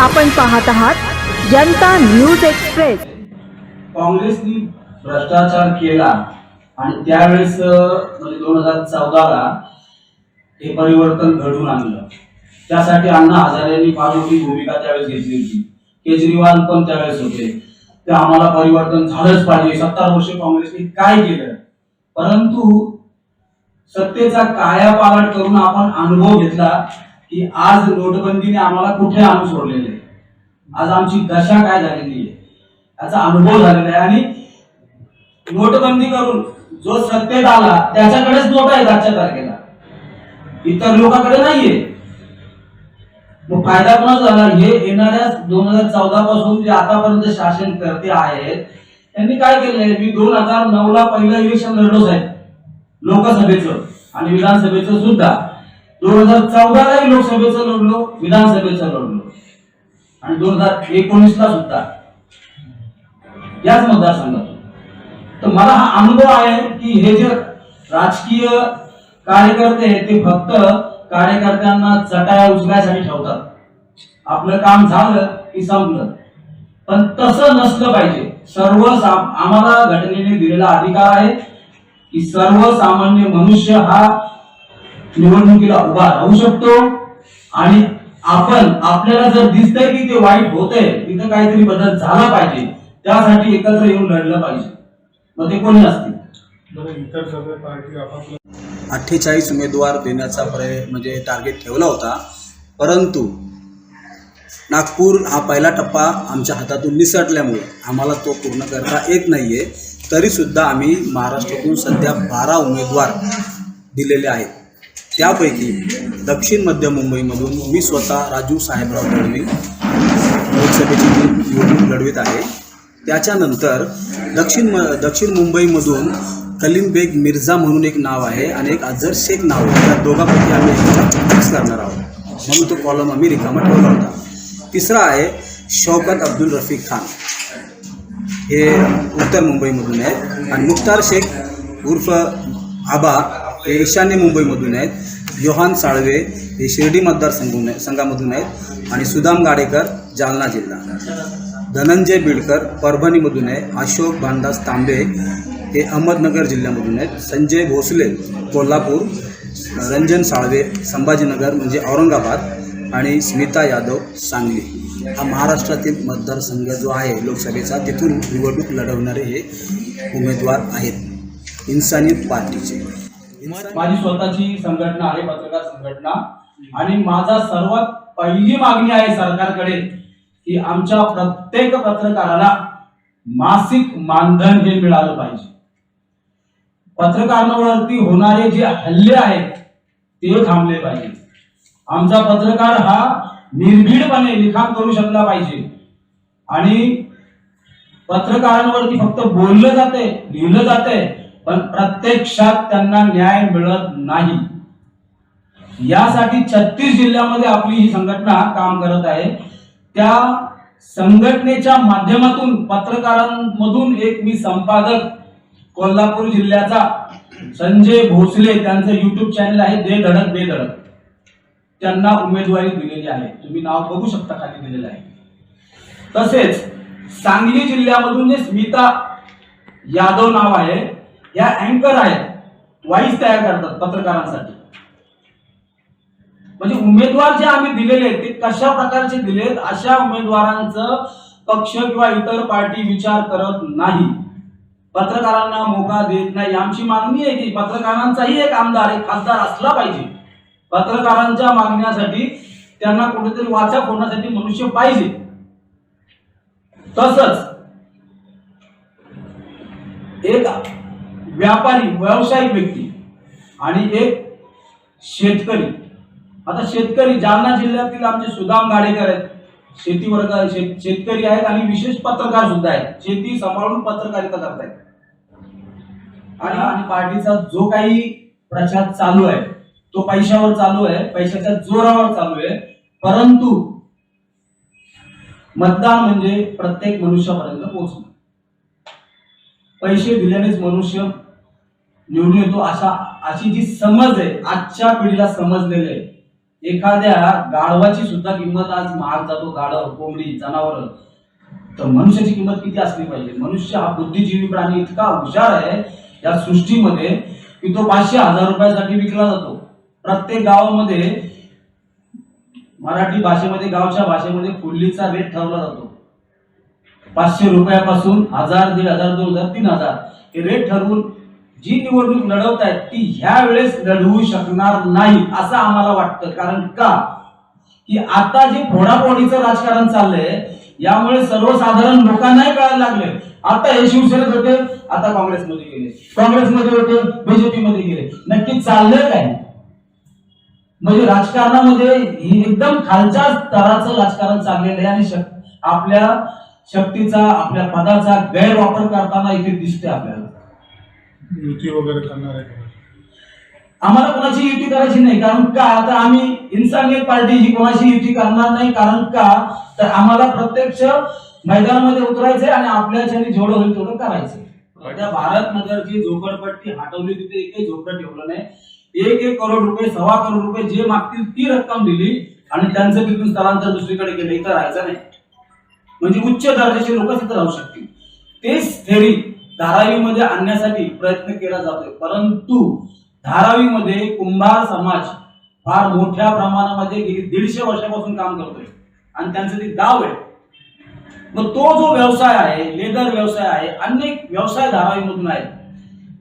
आपण पाहत आहात जनता न्यूज एक्सप्रेस. काँग्रेसनी भ्रष्टाचार केला आणि त्यावेळेस म्हणजे दोन हजार चौदाला हे परिवर्तन घडून आणलं. त्यासाठी अण्णा हजारेंनी फार मोठी भूमिका त्यावेळेस घेतली होती. केजरीवाल पण त्यावेळेस होते. ते आम्हाला परिवर्तन झालंच पाहिजे. सत्तर वर्ष काँग्रेसने काय केलं? परंतु सत्तेचा कायापालट करून आपण अनुभव घेतला. की आज नोटबंदीने आम्हाला कुठे आणून सोडलेले आहे. आज आमची दशा काय झालेली आहे? याचा अनुभव झालेला आहे. आणि नोटबंदी करून जो सत्तेत आला त्याच्याकडेच नोट आहेत आजच्या तारखेला. इतर लोकांकडे नाहीये. मग फायदा कोणाचा झाला? हे येणाऱ्या दोन हजार चौदा पासून जे आतापर्यंत शासन करते आहेत त्यांनी काय केलंय? मी दोन हजार नऊ ला पहिलं इलेक्शन लढलो साहेब. लोकसभेचं आणि विधानसभेचं सुद्धा. दोन हजार चौदालाही लोकसभेचं लढलो विधानसभेचं लढलो. आणि दोन हजार एकोणीस ला सुद्धा. याच मतदारसंघात. तर मला हा अनुभव आहे की हे जे राजकीय कार्यकर्ते आहेत ते फक्त कार्यकर्त्यांना चटाया उचलायसाठी ठेवतात. आपलं काम झालं की संपलं. पण तसं नसलं पाहिजे. सर्व आम्हाला घटनेने दिलेला अधिकार आहे की सर्वसामान्य मनुष्य हा निवडणुकीला उभा राहू शकतो. आणि आपण आपल्याला जर दिसतंय की ते वाईट होतंय तिथं काहीतरी बदल झाला पाहिजे. त्यासाठी एकत्र येऊन लढलं पाहिजे. मग ते कोणी असतील? बरं इतर सगळे पार्टी आपापल्या अठ्ठेचाळीस उमेदवार देण्याचा प्रय म्हणजे टार्गेट ठेवला होता. परंतु नागपूर हा पहिला टप्पा आमच्या हातातून निसटल्यामुळे आम्हाला तो पूर्ण करता येत नाही आहे तरीसुद्धा आम्ही महाराष्ट्रातून सध्या बारा उमेदवार दिलेले आहेत. त्यापैकी दक्षिण मध्य मुंबईमधून मी स्वतः राजू साहेबराव दळवी लोकसभेची निवडणूक लढवित आहे. त्याच्यानंतर दक्षिण म दक्षिण मुंबईमधून कलीम बेग मिर्झा म्हणून एक नाव आहे आणि एक अझर शेख नाव आहे. त्या दोघांपैकी आम्ही फिक्स करणार आहोत. म्हणून तो कॉलम आम्ही रिकामा ठेवला होता. तिसरा आहे शौकत अब्दुल रफीक खान. हे उत्तर मुंबईमधून आहेत. आणि मुख्तार शेख उर्फ आबा हे ईशान्य मुंबईमधून आहेत. योहान साळवे हे शिर्डी मतदारसंघून संघामधून आहेत. आणि सुदाम गाडेकर जालना जिल्हा. धनंजय बिडकर परभणीमधून आहे. अशोक भानदास तांबे हे अहमदनगर जिल्ह्यामधून आहेत. संजय भोसले कोल्हापूर. रंजन साळवे संभाजीनगर म्हणजे औरंगाबाद. आणि स्मिता यादव सांगली. हा महाराष्ट्रातील मतदारसंघ जो आहे लोकसभेचा तिथून निवडणूक लढवणारे हे उमेदवार आहेत. इन्सानियत पार्टीचे. माझी स्वतःची संघटना आहे पत्रकार संघटना. आणि माझा सर्वात पहिली मागणी आहे सरकारकडे की आमच्या प्रत्येक पत्रकाराला मासिक मानधन हे मिळालं पाहिजे. पत्रकारांवरती होणारे जे हल्ले आहेत ते थांबले पाहिजे. आमचा पत्रकार हा निर्भीडपणे लिखाण करू शकला पाहिजे. आणि पत्रकारांवरती फक्त बोललं जाते लिहिलं जाते पण प्रत्यक्षात त्यांना न्याय मिळत नाही. यासाठी छत्तीस जिल्ह्यामध्ये आपली ही संघटना काम करत आहे. त्या संघटनेच्या माध्यमातून पत्रकारांमधून एक मी संपादक कोल्हापूर जिल्ह्याचा संजय भोसले त्यांचं युट्यूब चॅनल आहे दे धडक दे धडक. त्यांना उमेदवारी दिलेली आहे. तुम्ही नाव बघू शकता खाली दिलेलं आहे. तसेच सांगली जिल्ह्यामधून जे स्मिता यादव नाव आहे या अँकर आहेत. वाईस तयार करतात पत्रकारांसाठी. म्हणजे उमेदवार जे आम्ही दिलेले आहेत ते कशा प्रकारचे दिलेत अशा उमेदवारांचं पक्ष किंवा इतर पार्टी विचार करत नाही. पत्रकारांना मोका देत नाही. आमची मागणी आहे की पत्रकारांचाही एक आमदार एक खासदार असला पाहिजे. पत्रकारांच्या मागण्यासाठी त्यांना कुठेतरी वाचा होण्यासाठी मनुष्य पाहिजे. तसंच एक व्यापारी व्यावसायिक व्यक्ती आणि एक शेतकरी. आता शेतकरी जालना जिल्ह्यातील आमचे सुदाम गाडेकर आहेत. शेती वर्ग शेत- शेतकरी आहेत आणि विशेष पत्रकार सुद्धा आहेत. शेती सांभाळून पत्रकारिता करतायत. आणि आणि पार्टीचा जो काही प्रचार चालू आहे तो पैशावर चालू आहे पैशाच्या जोरावर चालू आहे. परंतु मतदान म्हणजे प्रत्येक मनुष्यापर्यंत पोहोचणं. पैसे दिल्यानेच मनुष्य निवडून येतो अशा अशी जी समज आहे आजच्या पिढीला समजलेली आहे. एखाद्या गाढवाची सुद्धा किंमत आज महाग जातो गाढव कोंबडी जनावर. तर मनुष्याची किंमत किती असली पाहिजे? मनुष्य हा बुद्धिजीवी प्राणी इतका हुशार आहे या सृष्टीमध्ये की तो पाचशे हजार रुपयासाठी विकला जातो. प्रत्येक गावामध्ये मराठी भाषेमध्ये गावच्या भाषेमध्ये फुल्लीचा रेट ठरवला जातो. पाचशे रुपयापासून हजार दीड हजार दोन हजार तीन हजार हे रेट ठरवून जी निवडणूक लढवत आहेत ती ह्या वेळेस लढवू शकणार नाही असं आम्हाला वाटतं. कारण का? की आता जे फोडाफोडीचं राजकारण चाललंय यामुळे सर्वसाधारण लोकांनाही कळायला लागले आता हे शिवसेनेत होते आता काँग्रेसमध्ये गेले. काँग्रेसमध्ये होते बीजेपी मध्ये गेले. नक्की चाललंय काय? म्हणजे राजकारणामध्ये एकदम खालच्या स्तराचं राजकारण चाललेलं आहे आणि आपल्या शक्तीचा आपल्या पदाचा गैरवापर करताना इथे दिसते आपल्याला. युती वगैरे करणार आहे? आम्हाला कोणाची युती करायची नाही कारण का? आता आम्ही इन्सानियत पार्टी ही कोणाशी युती करणार नाही कारण का? तर आम्हाला प्रत्यक्ष मैदानामध्ये उतरायचंय आणि आपल्याच्याने जेवढं होईल तेवढं करायचंय. त्या भारत नगरची झोपडपट्टी हटवली तिथे एकही झोपडं ठेवलं नाही. एक एक करोड रुपये सव्वा करोड रुपये जे मागतील ती रक्कम दिली आणि त्यांचं तिथून स्थलांतर दुसरीकडे केलं. इथं राहायचं नाही. म्हणजे उच्च दर्जाचे लोक तिथे राहू शकतील. तेच थेरी धारावीमध्ये आणण्यासाठी प्रयत्न केला जातोय. परंतु धारावीमध्ये कुंभार समाज फार मोठ्या प्रमाणामध्ये गेली दीडशे वर्षापासून काम करतोय. आणि त्यांचं ते गाव आहे. मग तो जो व्यवसाय आहे लेदर व्यवसाय आहे अनेक व्यवसाय धारावीमधून आहेत.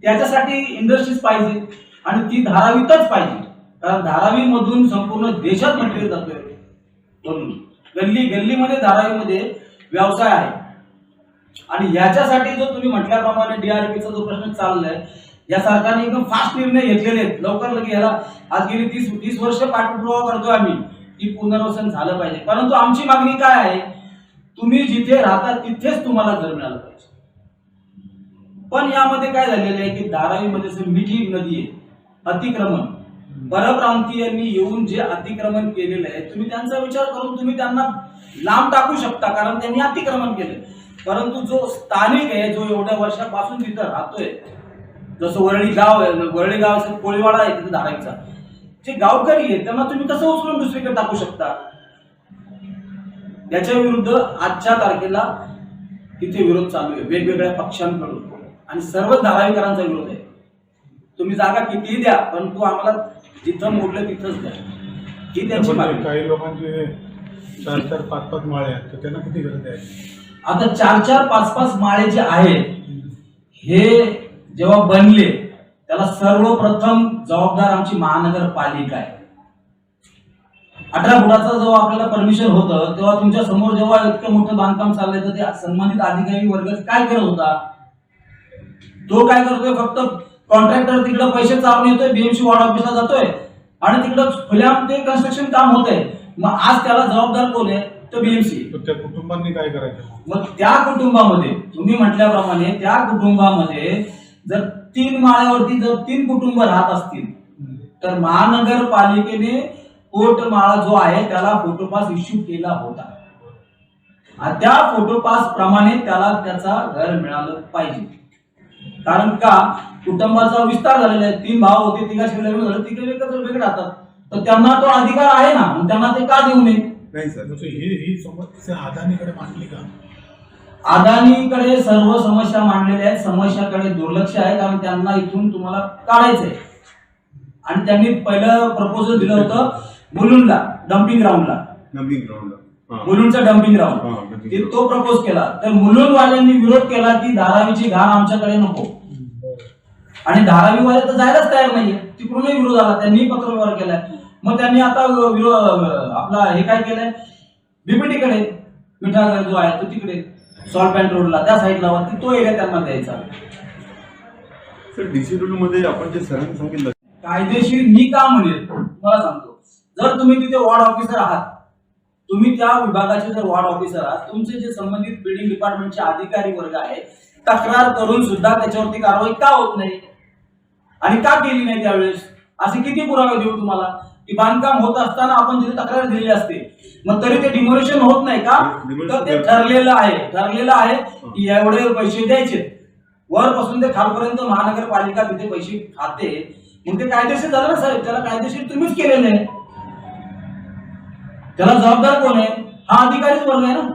त्याच्यासाठी इंडस्ट्रीज पाहिजे आणि ती धारावीतच पाहिजे. कारण धारावीमधून संपूर्ण देशात म्हटले जातोय. म्हणून गल्ली गल्लीमध्ये धारावीमध्ये व्यवसाय आहे. आणि याच्यासाठी जो तुम्ही म्हटल्याप्रमाणे डीआरपीचा जो प्रश्न चाललाय या सरकारने एकदम फास्ट निर्णय घेतलेले आहेत. लवकर लगे याला आज गेली तीस तीस वर्ष पाठपुरावा करतोय आम्ही. की पुनर्वसन झालं पाहिजे. परंतु आमची मागणी काय आहे? तुम्ही जिथे राहता तिथेच तुम्हाला घर मिळालं पाहिजे. पण यामध्ये काय झालेलं आहे की धारावीमध्ये मिठी नदी आहे अतिक्रमण परप्रांतीयांनी येऊन जे अतिक्रमण केलेलं आहे तुम्ही त्यांचा विचार करून तुम्ही त्यांना लांब टाकू शकता कारण त्यांनी अतिक्रमण केलं. परंतु जो स्थानिक आहे जो एवढ्या वर्षापासून तिथं राहतोय जसं वरळी गाव आहे वरळी गाव असेल कोळीवाडा आहे तिथे धारायचा जे गावकरी आहे त्यांना तुम्ही कसं उचलून दुसरीकडे टाकू शकता? याच्या विरुद्ध आजच्या तारखेला तिथे विरोध चालू आहे वेगवेगळ्या पक्षांकडून. आणि सर्व धारावीकरांचा विरोध आहे. तुम्ही जागा कितीही द्या पण तू आम्हाला जिथं मोडलं तिथंच द्या ही त्यांची मागणी. काही लोकांचे चार चार पाच पाच माळे आहेत तर त्यांना किती गरज आहे? आता चार चार पाच पाच माळे जे आहेत हे जेव्हा बनले त्याला सर्वप्रथम जबाबदार आमची महानगरपालिका आहे. अठरा फुटाचं जेव्हा आपल्याला परमिशन होतं तेव्हा तुमच्यासमोर जेव्हा इतकं मोठं बांधकाम चाललंय तर ते संबंधित अधिकारी वर्ग काय करत होता? तो काय करतोय? फक्त कॉन्ट्रॅक्टर तिकडं पैसे चालून येतोय बीएमसी वॉर्ड ऑफिसला जातोय. आणि तिकडं खुल्या ते कन्स्ट्रक्शन काम होत आहे मग आज त्याला जबाबदार कोण आहे? तो बीएमसी त्या कुटुंबांनी काय करायचं? मग त्या कुटुंबामध्ये तुम्ही म्हटल्याप्रमाणे त्या कुटुंबामध्ये जर तीन माळ्यावरती जर तीन कुटुंब राहत असतील तर महानगरपालिकेने पोटमाळा जो आहे त्याला फोटोपास इश्यू केला होता. त्या फोटोपास प्रमाणे त्याला त्याचा घर मिळालं पाहिजे. कारण का? कुटुंबाचा विस्तार झालेला आहे. तीन भाव होते तिघाशी लग्न झालं तिघे एकत्र वेगळे राहतात तर त्यांना तो अधिकार आहे ना? मग त्यांना ते का देऊ नये? नाही सर. ही ही समस्या अदानीकडे मांडली का? अदानीकडे सर्व समस्या मांडलेल्या आहेत. समस्याकडे दुर्लक्ष आहे कारण त्यांना इथून तुम्हाला काढायचंय आणि त्यांनी पहिलं प्रपोजल दिलं होतं मुलुंडला डम्पिंग ग्राउंडला नवीन ग्राउंड मुलुंडचा डम्पिंग ग्राउंड ते तो प्रपोज केला. तर मुलुंडवाल्यांनी विरोध केला की धारावीची घाण आमच्याकडे नको. आणि धारावीवाले तर जायलाच तयार नाहीये. तिकडूनही विरोध आला. त्यांनी पत्रव्यवहार केलाय मग त्यांनी आता विरोध आपला हे काय केलंय? बीपीटीकडे मिठागर जो आहे तो तिकडे सॉल्ट पॅन्ट रोडला त्या साईडला वरती तो एरिया त्यांना द्यायचा. सर डीसी मध्ये आपण जे सरांनी सांगितलं कायदेशीर मी का म्हणेल? तुम्हाला सांगतो. जर तुम्ही तिथे वॉर्ड ऑफिसर आहात तुम्ही त्या विभागाचे जर वॉर्ड ऑफिसर आहात तुमचे जे संबंधित बिल्डिंग डिपार्टमेंटचे अधिकारी वर्ग आहे तक्रार करून सुद्धा त्याच्यावरती कारवाई का होत नाही? आणि का केली नाही त्यावेळेस? असे किती पुरावे देऊ तुम्हाला? की बांधकाम होत असताना आपण तिथे तक्रार दिली असते. मग तरी ते डिमोलेशन होत नाही का? तर ते. ठरलेलं आहे. ठरलेलं आहे की एवढे पैसे द्यायचे. वरपासून ते खालपर्यंत महानगरपालिका तिथे पैसे खाते. मग ते कायदेशीर झालं ना साहेब? त्याला कायदेशीर तुम्हीच केलेलं आहे. त्याला जबाबदार कोण आहे? हा अधिकारीच वर्ग आहे ना?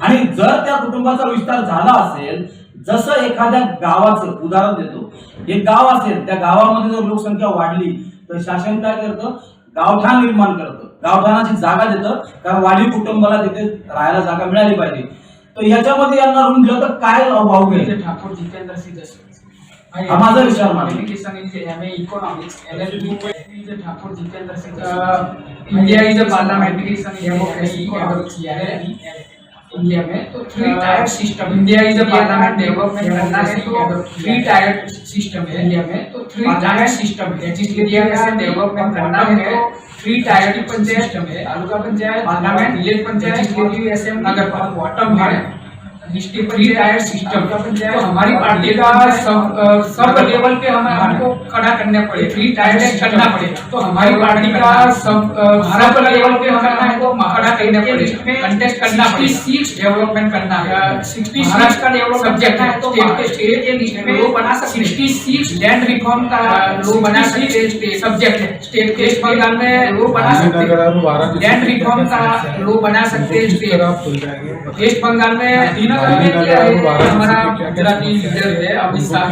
आणि जर त्या कुटुंबाचा विस्तार झाला असेल जसं एखाद्या गावाचं उदाहरण देतो. एक गाव असेल त्या गावामध्ये जर लोकसंख्या वाढली तर शासन काय करतं? गावठाण निर्माण करतं. गावठाणाची जागा देतं कारण वाढीव कुटुंबाला तिथे राहायला जागा मिळाली पाहिजे. तर याच्यामध्ये यांना रूम दिलं तर काय वाहू घ्यायचं ठाकूर जितेंद्र सिंग हा माझा विचार India is a parliamentary democracy India में तो three tier system India is a parliament development करना है तो थ्री टायर सिस्टम है इंडिया में तो थ्री टायर सिस्टम है जिस इंडिया का डेवलपमेंट करना है तो थ्री टायर की पंचायत सिस्टम है तालुका पंचायत पार्लियामेंट विलेज पंचायत नगर पालिका बॉटम है डिस्ट्रिक्ट टायर सिस्टम तो हमारी पार्टी का सब सब लेवल पे हमें हमको खड़ा करना पड़े थ्री टायर करना पड़ेगा तो हमारी पार्टी का सब सब लेवल पे हमें हमको खड़ा करना पड़ेगा कंटेस्ट करना पड़ेगा सिक्स डेवलपमेंट करना है। सिक्सटी सिक्स का डेवलप सब्जेक्ट है तो स्टेट के स्टेट के लिस्ट में वो बना सकते सिक्सटी सिक्स लैंड रिफॉर्म का वो बना सकते हैं। सब्जेक्ट है। स्टेट के बंगाल में वो बना सकते हैं। लैंड रिफॉर्म का वो बना सकते हैं। स्टेट वेस्ट बंगाल में है? लीडर है अमित शाह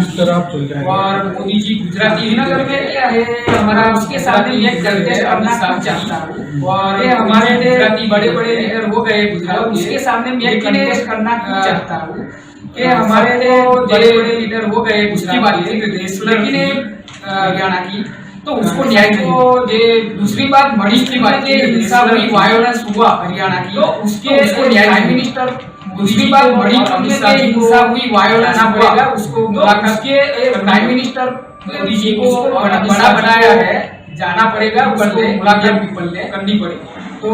और मोदी जी गुजराती नगर में क्या है? हमारा उसके सामने ये कंटेस्ट करना चाहता हूँ और ये हमारे गुजराती बड़े बड़े लीडर हो गए गुजरात उसके सामने मैं कंटेस्ट करना चाहता हूँ। कि हमारे बड़े बड़े लीडर हो गए उसकी बात लेकिन हरियाणा की। तो उसको न्याय को ये दूसरी बात बड़ी की बात हिंसा हुई वायोलेंस हुआ हरियाणा की। तो उसके उसको न्याय मिनिस्टर दूसरी बात बड़ी हिंसा हुई वायोलेंस हुआ। उसको प्राइम मिनिस्टर मोदी जी को बड़ा बनाया है। जाना पड़ेगा उसको मुलाकात पीपल ने करनी पड़ेगी तो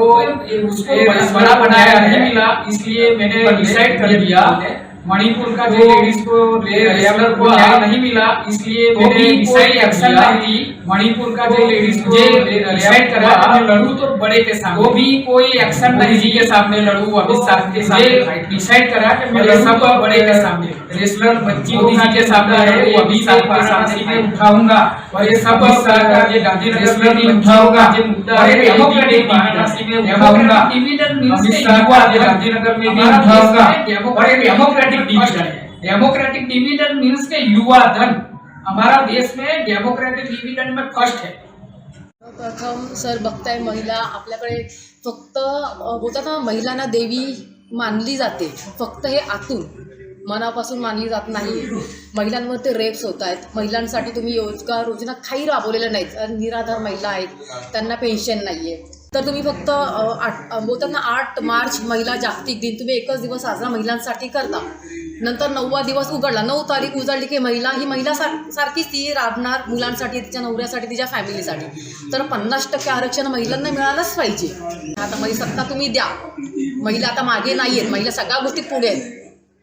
उसको बड़ा बनाया है। मिला इसलिए मैंने डिसाइड कर दिया। मणिपुर का जो लेडीज़ को न्याय नहीं मिला इसलिए मैंने डिसाइड एक्शन नहीं ली मणिपुर का जो लेडीज़ को डिसाइड करा लड़ू तो बड़े के सामने। वो भी कोई एक्शन नहीं जी के सामने लड़ू अमित शाह के सामने डिसाइड करा कि मैं सब बड़े के सामने। रेसलर बच्ची मोदी जी के सामने है वो अमित शाह के सामने मैं उठाऊँगा। और ये सब सरकार ये गांधी रेसलर नहीं उठाऊँगा। ये मुद्दा है। डेमोक्रेटिक वाराणसी में उठाऊँगा। अमित शाह को आज गांधीनगर में भी उठाऊँगा। और ये डेमोक्रेटिक डिवीज़न है। डेमोक्रेटिक डिवीज़न मीन्स के युवा धन हमारा देश में डेमोक्रेटिक डिवीजन में फर्स्ट है। प्रथम सर बघताय महिला आपल्याकडे फक्त बोलतात ना महिलांना देवी मानली जाते. फक्त हे आतून मनापासून मानली जात नाही महिलांवरती रेप्स होत आहेत. महिलांसाठी तुम्ही रोजगार योजना काही राबवलेल्या नाहीत. निराधार महिला आहेत. त्यांना पेन्शन नाही आहे तर तुम्ही फक्त आठ बोलतात ना आठ मार्च महिला जागतिक दिन. तुम्ही एकच दिवस साजरा महिलांसाठी करता. नंतर नववा दिवस उघडला. नऊ तारीख उजळली की महिला ही महिला सार सारखीच ती राबणार मुलांसाठी तिच्या नवऱ्यासाठी तिच्या फॅमिलीसाठी. तर पन्नास टक्के आरक्षण महिलांना मिळालंच पाहिजे. आता म्हणजे सत्ता तुम्ही द्या. महिला आता मागे नाही आहेत महिला सगळ्या गोष्टीत पुढे आहेत.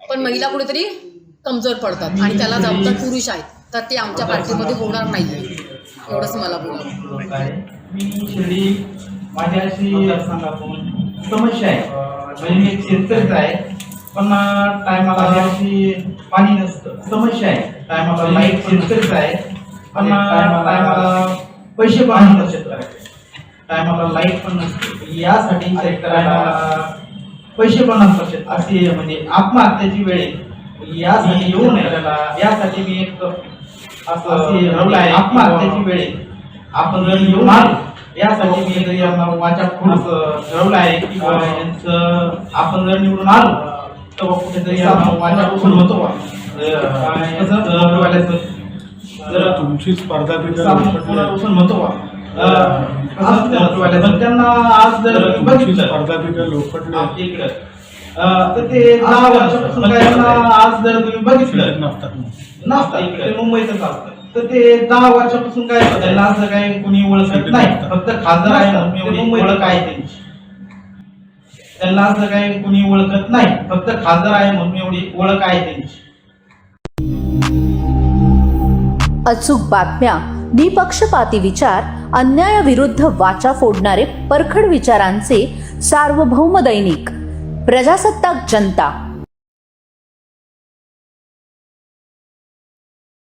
पण महिला कुठेतरी कमजोर पडतात आणि त्याला जबाबदार पुरुष आहेत. तर ते आमच्या पार्टीमध्ये होणार नाही आहे एवढंच मला बोला समस्या आहे. म्हणजे मी आहे. पण टायमाला अशी पाणी नसतं. समस्या आहे. टायमाला लाइट शेतकरीच आहे. पण टायमाला पैसे पण नसतं शेतकऱ्याचे टायमाला लाइट पण नसते. यासाठी शेतकऱ्याला पैसे पण नसतात शेत- अशी म्हणजे आत्महत्याची वेळ. यासाठी येऊ नये. यासाठी मी एक असं ठरवलं आहे आत्महत्याची वेळ. आपण आलो यासाठी मी जर यांना वाचा ठरवलं आहे की यांचं आपण जर निवडून आलो कुठेतरी होतो? जर तुमची स्पर्धा म्हणतो बोलायचं? त्यांना आज जर बघितलं. स्पर्धा इकडं. तर ते दहा वर्षापासून काय त्यांना आज जर तुम्ही बघितलं. नसतात नसतं इकडे. मुंबईतच असतं तर ते दहा वर्षापासून काय त्यांना असं काही कुणी ओळखत नाही. फक्त खासदार आहे एवढी ओळख आहे त्यांची. त्यांना असं काही कुणी ओळखत नाही. फक्त खासदार आहे म्हणून एवढी ओळख आहे त्यांची. अचूक बातम्या निपक्षपाती विचार अन्यायाविरुद्ध वाचा फोडणारे परखड विचारांचे सार्वभौम दैनिक प्रजासत्ताक जनता.